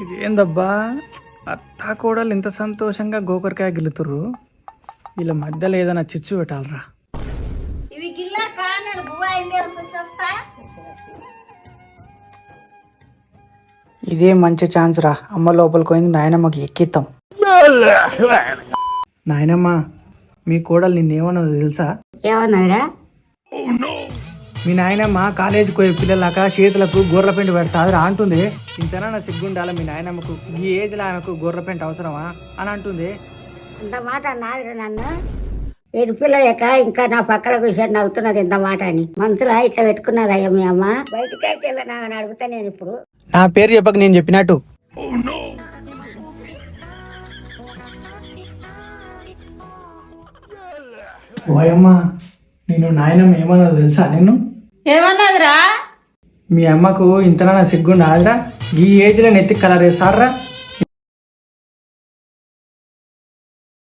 ఇదేందబ్బా అత్తా కోడలు ఇంత సంతోషంగా గోకరకాయ గిల్లుతురు వీళ్ళ మధ్యలో ఏదైనా చిచ్చు పెట్టాలరా. ఇవి ఇదే మంచి ఛాన్స్ రా. అమ్మ లోపలికి పోయింది నాయనమ్మకి ఎక్కిస్తాం నాయనమ్మ మీ కోడలు నిన్నేమన్నదో తెలుసా? ఏమన్నారా మీ నాయనమ్మ కాలేజీకి పోయే పిల్లలక చేతులకు గొర్రె పెంట పెడతాదిరా అంటుంది. ఇంతనా నా సిగ్గుండాలి మీ నాయనమ్మకు? ఈ ఏజ్లో ఆమెకు గొర్రె పెంట అవసరమా? అని అంటుంది. అంత మాట నాదిరా నన్ను? ఏడు పిల్లలేక ఇంకా నా పక్కన కూర్చొని నవ్వుతున్నది ఇంత మాట అని. మనసులో ఇట్లా పెట్టుకున్నది అయ్యా మీ అమ్మ? బయటికి అయితే వెళ్ళినా అడుగుతా నేను ఇప్పుడు. నా పేరు చెప్పక నేను చెప్పినట్టు. ఓయమ్మ నేను నాయనమ్మ ఏమన్నదో తెలుసా నేను ఏమన్నదిరా? మీ అమ్మకు ఇంతనా సిగ్గుండాలిరా ఈ ఏజ్లో నెత్తి కలర్ వేస్తారా